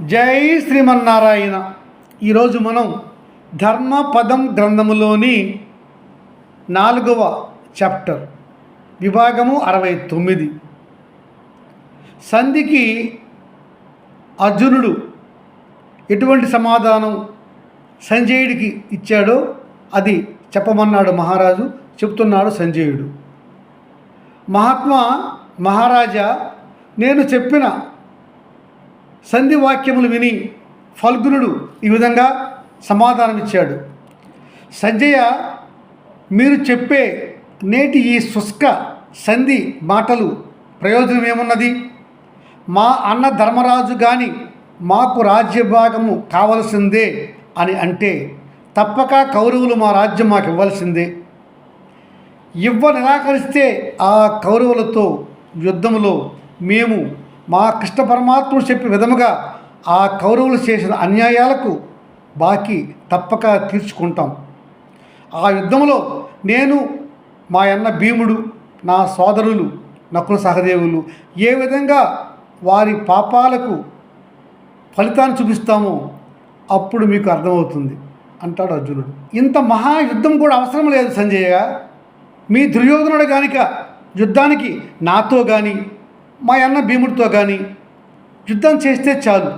జై శ్రీమన్నారాయణ. ఈరోజు మనం ధర్మపదం గ్రంథములోని నాలుగవ చాప్టర్ విభాగము అరవై తొమ్మిది. సంధికి అర్జునుడు ఎటువంటి సమాధానం సంజయుడికి ఇచ్చాడో అది చెప్పమన్నాడు మహారాజు చెప్తున్నాడు సంజయుడు. మహాత్మా మహారాజా నేను చెప్పిన సంధి వాక్యములు విని ఫల్గునుడు ఈ విధంగా సమాధానమిచ్చాడు. సంజయ మీరు చెప్పే నేటి ఈ శుష్క సంధి మాటలు ప్రయోజనం ఏమున్నది మా అన్న ధర్మరాజు కానీ మాకు రాజ్యభాగము కావలసిందే అని అంటే తప్పక కౌరవులు మా రాజ్యం మాకు ఇవ్వాల్సిందే. ఇవ్వ నిరాకరిస్తే ఆ కౌరవులతో యుద్ధంలో మేము మా కృష్ణ పరమాత్ముడు చెప్పే విధముగా ఆ కౌరవులు చేసిన అన్యాయాలకు బాకీ తప్పక తీర్చుకుంటాం. ఆ యుద్ధంలో నేను మా అన్న భీముడు నా సోదరులు నకుల సహదేవులు ఏ విధంగా వారి పాపాలకు ఫలితాన్ని చూపిస్తామో అప్పుడు మీకు అర్థమవుతుంది అంటాడు అర్జునుడు. ఇంత మహాయుద్ధం కూడా అవసరం లేదు సంజయ్య. మీ దుర్యోధనుడు కానిక యుద్ధానికి నాతో కానీ మా అన్న భీముడితో కానీ యుద్ధం చేస్తే చాలు.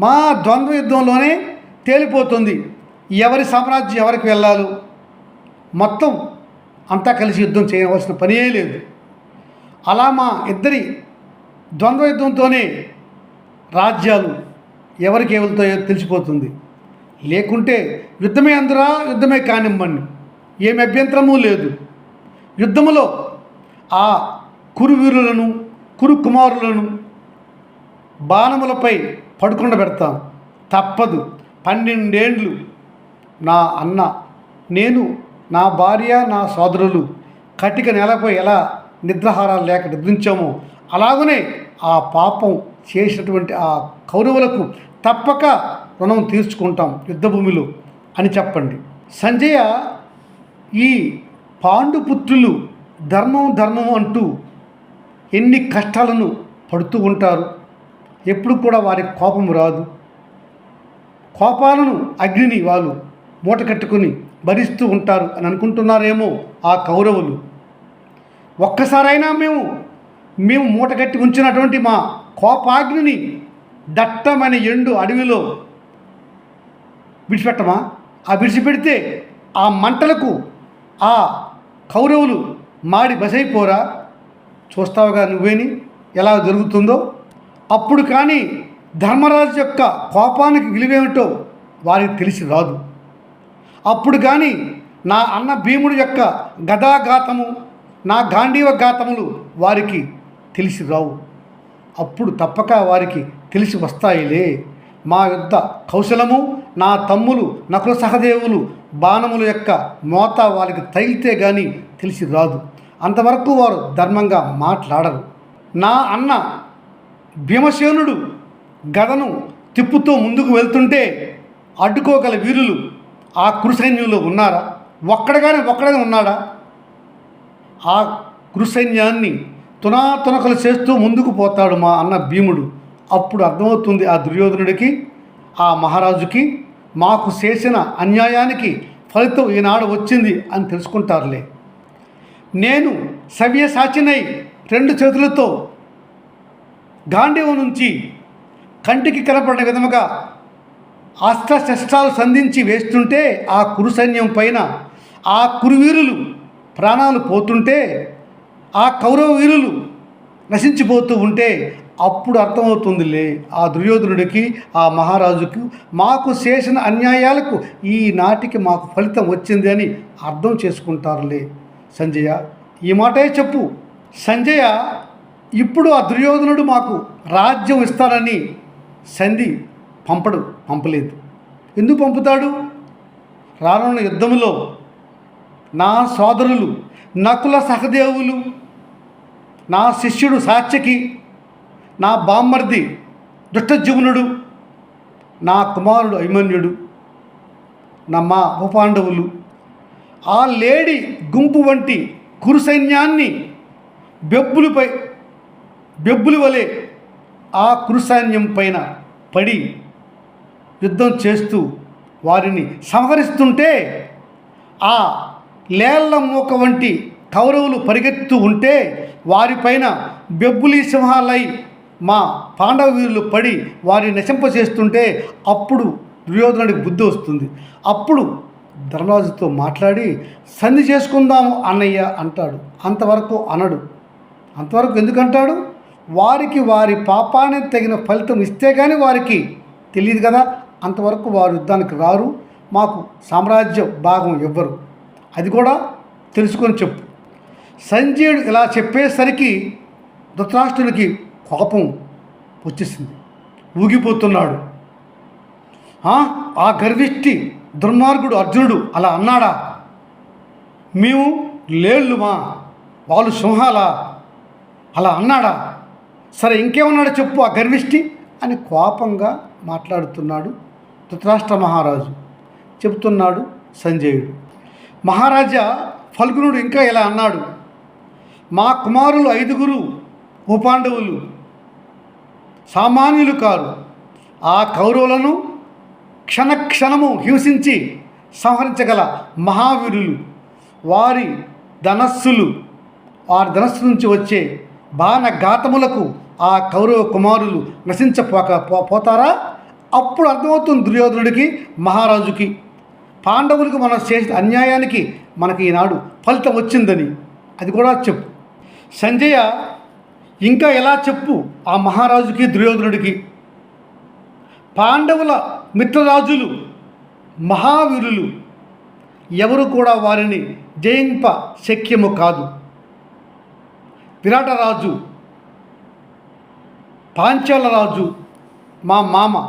మా ద్వంద్వ యుద్ధంలోనే తేలిపోతుంది. ఎవరి సామ్రాజ్యం ఎవరికి వెళ్ళాలి మొత్తం అంతా కలిసి యుద్ధం చేయవలసిన పనే లేదు. అలా మా ఇద్దరి ద్వంద్వ యుద్ధంతోనే రాజ్యాలు ఎవరికి వెళ్తాయో తెలిసిపోతుంది. లేకుంటే యుద్ధమే అందురా యుద్ధమే కానివ్వండి ఏమి అభ్యంతరము లేదు. యుద్ధములో ఆ కురువీరులను కురు కుమారులను బాణములపై పడుకుండబెడతాం తప్పదు. పన్నెండేండ్లు నా అన్న. నేను నా భార్య నా సోదరులు కటిక నెలపై ఎలా నిద్రహారాలు లేక నిద్రించామో అలాగనే ఆ పాపం చేసినటువంటి ఆ కౌరవులకు తప్పక రుణం తీర్చుకుంటాం యుద్ధభూమిలో అని చెప్పండి. సంజయ ఈ పాండుపుత్రులు ధర్మం ధర్మం అంటూ ఎన్ని కష్టాలను పడుతూ ఉంటారు? ఎప్పుడు కూడా వారికి కోపం రాదు. కోపాలను అగ్నిని వాళ్ళు మూట కట్టుకుని భరిస్తూ ఉంటారు అని అనుకుంటున్నారేమో ఆ కౌరవులు. ఒక్కసారైనా మేము మేము మూట కట్టి ఉంచినటువంటి మా కోపాగ్నిని దట్టమైన ఎండు అడవిలో విడిచిపెట్టమా? ఆ విడిచిపెడితే ఆ మంటలకు ఆ కౌరవులు మాడి బసైపోరా? చూస్తావుగా నువ్వేని? ఎలా జరుగుతుందో? అప్పుడు కానీ ధర్మరాజు యొక్క కోపానికి విలువేమిటో వారికి తెలిసి రాదు. అప్పుడు కానీ నా అన్న భీముడు యొక్క గదాఘాతము నా గాంధీవ ఘాతములు వారికి తెలిసి రావు. అప్పుడు తప్పక వారికి తెలిసి వస్తాయిలే. మా యుద్ధ కౌశలము నా తమ్ములు నకుల సహదేవులు బాణముల యొక్క మోత వారికి తగిలితే కానీ తెలిసి రాదు. అంతవరకు వారు ధర్మంగా మాట్లాడరు. నా అన్న భీమసేనుడు గదను తిప్పుతూ ముందుకు వెళ్తుంటే అడ్డుకోగల వీరులు ఆ కురుసైన్యంలో ఉన్నారా? ఒక్కడగానే ఒక్కడనే ఉన్నాడా? ఆ కురుసైన్యాన్ని తునాతునకలు చేస్తూ ముందుకు పోతాడు మా అన్న భీముడు. అప్పుడు అర్థమవుతుంది ఆ దుర్యోధనుడికి ఆ మహారాజుకి మాకు చేసిన అన్యాయానికి ఫలితం ఈనాడు వచ్చింది అని తెలుసుకుంటారులే. నేను సవ్యసాచినై రెండు చేతులతో గాంధీవం నుంచి కంటికి కనపడిన విధముగా అస్త్రశస్త్రాలు సంధించి వేస్తుంటే ఆ కురు సైన్యం పైన ఆ కురువీరులు ప్రాణాలు పోతుంటే ఆ కౌరవ వీరులు నశించిపోతూ ఉంటే అప్పుడు అర్థమవుతుందిలే ఆ దుర్యోధనుడికి ఆ మహారాజుకు మాకు చేసిన అన్యాయాలకు ఈ నాటికి మాకు ఫలితం వచ్చింది అని అర్థం చేసుకుంటారులే. సంజయ ఈ మాటే చెప్పు. సంజయ ఇప్పుడు ఆ దుర్యోధనుడు మాకు రాజ్యం ఇస్తానని సంధి పంపడు పంపలేదు. ఎందుకు పంపుతాడు? రానున్న యుద్ధంలో నా సోదరులు నకుల సహదేవులు నా శిష్యుడు సాత్యకి నా బామ్మర్ది దుష్టజీవనుడు నా కుమారుడు అభిమన్యుడు నా మా ఉపపాండవులు ఆ లేడి గుంపు వంటి కురు సైన్యాన్ని బెబ్బులపై బెబ్బులు వలె ఆ కురు సైన్యం పైన పడి యుద్ధం చేస్తూ వారిని సంహరిస్తుంటే ఆ లేళ్ళ మూక వంటి కౌరవులు పరిగెత్తు ఉంటే వారిపైన బెబ్బులి సింహాలై మా పాండవ వీరులు పడి వారిని నశింపచేస్తుంటే అప్పుడు దుర్యోధనుడికి బుద్ధి వస్తుంది. అప్పుడు ధర్మరాజుతో మాట్లాడి సంధి చేసుకుందాము అన్నయ్య అంటాడు. అంతవరకు అనడు. అంతవరకు ఎందుకంటాడు? వారికి వారి పాపానికి తగిన ఫలితం ఇస్తే కానీ వారికి తెలియదు కదా. అంతవరకు వారు యుద్ధానికి రారు. మాకు సామ్రాజ్య భాగం ఇవ్వరు అది కూడా తెలుసుకొని చెప్పు. సంజయుడు ఇలా చెప్పేసరికి ధృతరాష్ట్రుడికి కోపం వచ్చేసింది. ఊగిపోతున్నాడు. ఆ, ఆ గర్విష్టి దుర్మార్గుడు అర్జునుడు అలా అన్నాడా? మేము లేళ్ళుమా? వాళ్ళు సింహాలా? అలా అన్నాడా? సరే ఇంకేమన్నాడో చెప్పు ఆ గర్విష్టి అని కోపంగా మాట్లాడుతున్నాడు ధృతరాష్ట్ర మహారాజు. చెబుతున్నాడు సంజయుడు. మహారాజా ఫల్గునుడు ఇంకా ఇలా అన్నాడు. మా కుమారులు ఐదుగురు ఉపాండవులు సామాన్యులు కారు. ఆ కౌరవులను క్షణక్షణము హింసించి సంహరించగల మహావీరులు. వారి ధనస్సులు వారి ధనస్సు నుంచి వచ్చే బాణ ఘాతములకు ఆ కౌరవ కుమారులు నశించపోక పో- పోతారా? అప్పుడు అర్థమవుతుంది దుర్యోధనుడికి మహారాజుకి. పాండవులకు మనం చేసిన అన్యాయానికి మనకి ఈనాడు ఫలితం వచ్చిందని. అది కూడా చెప్పు. సంజయ ఇంకా ఎలా చెప్పు ఆ మహారాజుకి దుర్యోధనుడికి? పాండవుల మిత్రరాజులు మహావీరులు ఎవరు కూడా వారిని జయింప శక్యము కాదు. విరాటరాజు పాంచాలరాజు మా మామ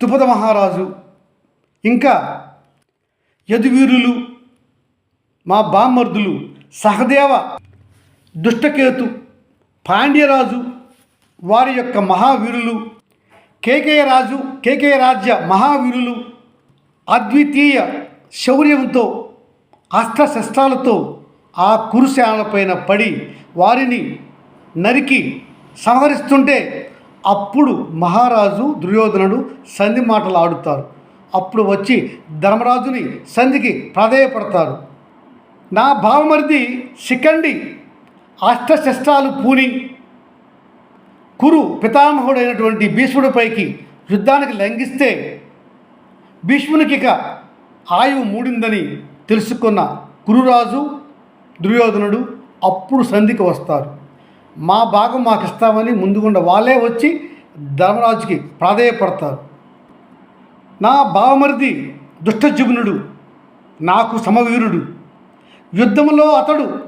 తుపద మహారాజు ఇంకా యదువీరులు మా బామ్మర్దులు సహదేవ దుష్టకేతు పాండ్యరాజు వారి యొక్క మహావీరులు కేకే రాజు కేకే రాజ్య మహావీరులు అద్వితీయ శౌర్యంతో అస్త్రశస్త్రాలతో ఆ కురుశాలపైన పడి వారిని నరికి సంహరిస్తుంటే అప్పుడు మహారాజు దుర్యోధనుడు సంధి మాటలు ఆడుతారు. అప్పుడు వచ్చి ధర్మరాజుని సంధికి ప్రాధేయపడతారు. నా భావమరిది శిఖండి అస్త్రశస్త్రాలు పూని కురు పితామహుడైనటువంటి భీష్ముడిపైకి యుద్ధానికి లంఘిస్తే భీష్మునికి ఇక ఆయువు మూడిందని తెలుసుకున్న కురురాజు దుర్యోధనుడు అప్పుడు సంధికి వస్తారు. మా భాగం మాకు ఇస్తామని ముందుగుండా వాళ్ళే వచ్చి ధర్మరాజుకి ప్రాధేయపడతారు. నా భావమరిది దుష్టజుగునుడు నాకు సమవీరుడు. యుద్ధంలో అతడు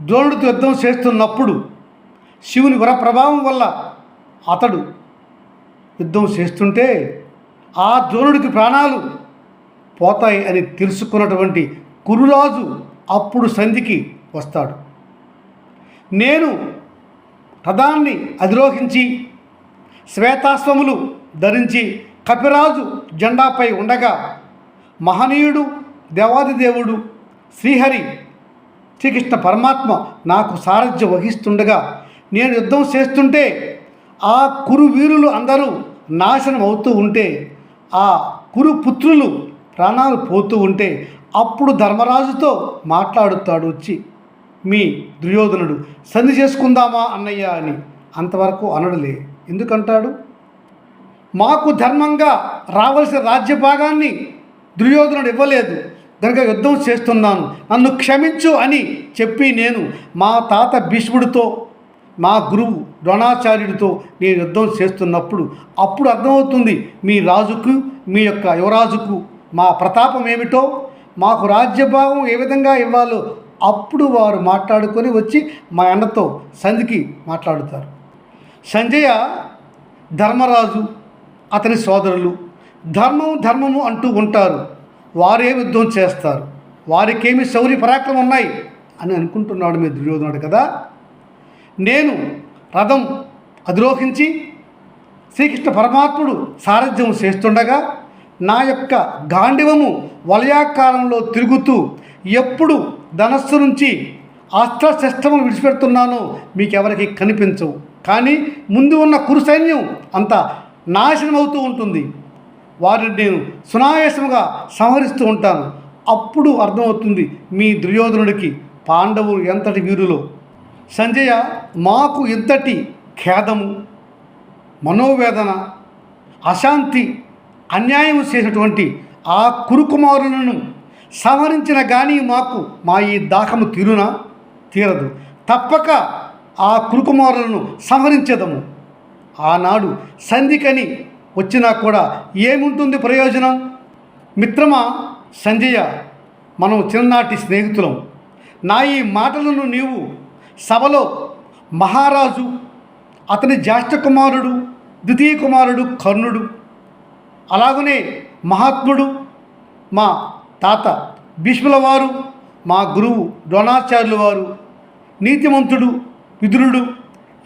ద్రోణుడితో యుద్ధం చేస్తున్నప్పుడు శివుని వర ప్రభావం వల్ల అతడు యుద్ధం చేస్తుంటే ఆ ద్రోణుడికి ప్రాణాలు పోతాయి అని తెలుసుకున్నటువంటి కురురాజు అప్పుడు సంధికి వస్తాడు. నేను రథాన్ని అధిరోహించి శ్వేతాశ్వములు ధరించి కపిరాజు జెండాపై ఉండగా మహనీయుడు దేవాదిదేవుడు శ్రీహరి శ్రీకృష్ణ పరమాత్మ నాకు సారథ్యం వహిస్తుండగా నేను యుద్ధం చేస్తుంటే ఆ కురు వీరులు అందరూ నాశనం అవుతూ ఉంటే ఆ కురు పుత్రులు ప్రాణాలు పోతూ ఉంటే అప్పుడు ధర్మరాజుతో మాట్లాడుతాడు వచ్చి మీ దుర్యోధనుడు సంధి చేసుకుందామా అన్నయ్య అని అంతవరకు అనడులే. ఎందుకంటాడు? మాకు ధర్మంగా రావలసిన రాజ్య భాగాన్ని దుర్యోధనుడు ఇవ్వలేదు. కనుక యుద్ధం చేస్తున్నాను. నన్ను క్షమించు అని చెప్పి నేను మా తాత భీష్ముడితో మా గురువు ద్రోణాచార్యుడితో నేను యుద్ధం చేస్తున్నప్పుడు అప్పుడు అర్థమవుతుంది మీ రాజుకు మీ యొక్క యువరాజుకు మా ప్రతాపం ఏమిటో మాకు రాజ్యభాగం ఏ విధంగా ఇవ్వాలో అప్పుడు వారు మాట్లాడుకొని వచ్చి మా అన్నతో సంధికి మాట్లాడుతారు. సంజయ ధర్మరాజు అతని సోదరులు ధర్మం ధర్మము అంటూ ఉంటారు. వారే యుద్ధం చేస్తారు. వారికేమి శౌర్య పరాక్రమం ఉన్నాయి అని అనుకుంటున్నాడు మీ దుర్యోధనుడు కదా? నేను రథం అధిరోహించి శ్రీకృష్ణ పరమాత్ముడు సారథ్యం చేస్తుండగా నా యొక్క గాండివము వలయాకారంలో తిరుగుతూ ఎప్పుడు ధనస్సు నుంచి అస్త్రశస్త్రములు విడిచిపెడుతున్నానో మీకెవరికి కనిపించవు. కానీ ముందు ఉన్న కురు సైన్యం అంత నాశనం అవుతూ ఉంటుంది. వారిని నేను సునాయాసముగా సంహరిస్తూ ఉంటాను. అప్పుడు అర్థమవుతుంది మీ దుర్యోధనుడికి పాండవులు ఎంతటి వీరులో. సంజయ మాకు ఇంతటి ఖేదము మనోవేదన అశాంతి అన్యాయం చేసినటువంటి ఆ కురుకుమారులను సంహరించిన కానీ మాకు మా ఈ దాహము తీరునా? తీరదు. తప్పక ఆ కురుకుమారులను సంహరించేదము. ఆనాడు సంధికని వచ్చినా కూడా ఏముంటుంది ప్రయోజనం? మిత్రమా సంజయ మనం చిన్ననాటి స్నేహితులం. నా ఈ మాటలను నీవు సభలో మహారాజు అతని జ్యేష్ఠ కుమారుడు ద్వితీయ కుమారుడు కర్ణుడు అలాగనే మహాత్ముడు మా తాత భీష్ముల వారు మా గురువు ద్రోణాచార్యుల వారు నీతిమంతుడు విదురుడు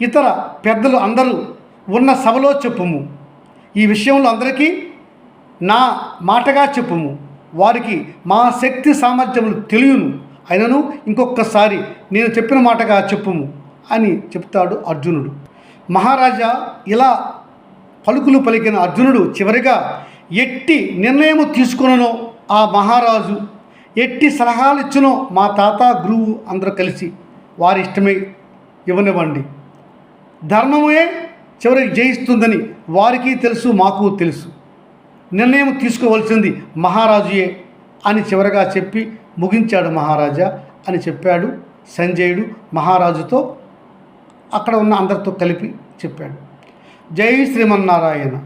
ఇతర పెద్దలు అందరూ ఉన్న సభలో చెప్పుము. ఈ విషయంలో అందరికీ నా మాటగా చెప్పుము. వారికి మా శక్తి సామర్థ్యములు తెలియను. అయినను ఇంకొకసారి నేను చెప్పిన మాటగా చెప్పుము అని చెప్తాడు అర్జునుడు. మహారాజా ఇలా పలుకులు పలికిన అర్జునుడు చివరిగా ఎట్టి నిర్ణయము తీసుకుననో ఆ మహారాజు ఎట్టి సలహాలు ఇచ్చినో మా తాత గురువు అందరూ కలిసి వారి ఇష్టమే ఇవ్వనివ్వండి. ధర్మమే చివరికి జయిస్తుందని వారికి తెలుసు మాకు తెలుసు. నిర్ణయం తీసుకోవలసింది మహారాజుయే అని చివరగా చెప్పి ముగించాడు మహారాజా అని చెప్పాడు. సంజయుడు మహారాజుతో అక్కడ ఉన్న అందరితో కలిపి చెప్పాడు. జై శ్రీమన్నారాయణ.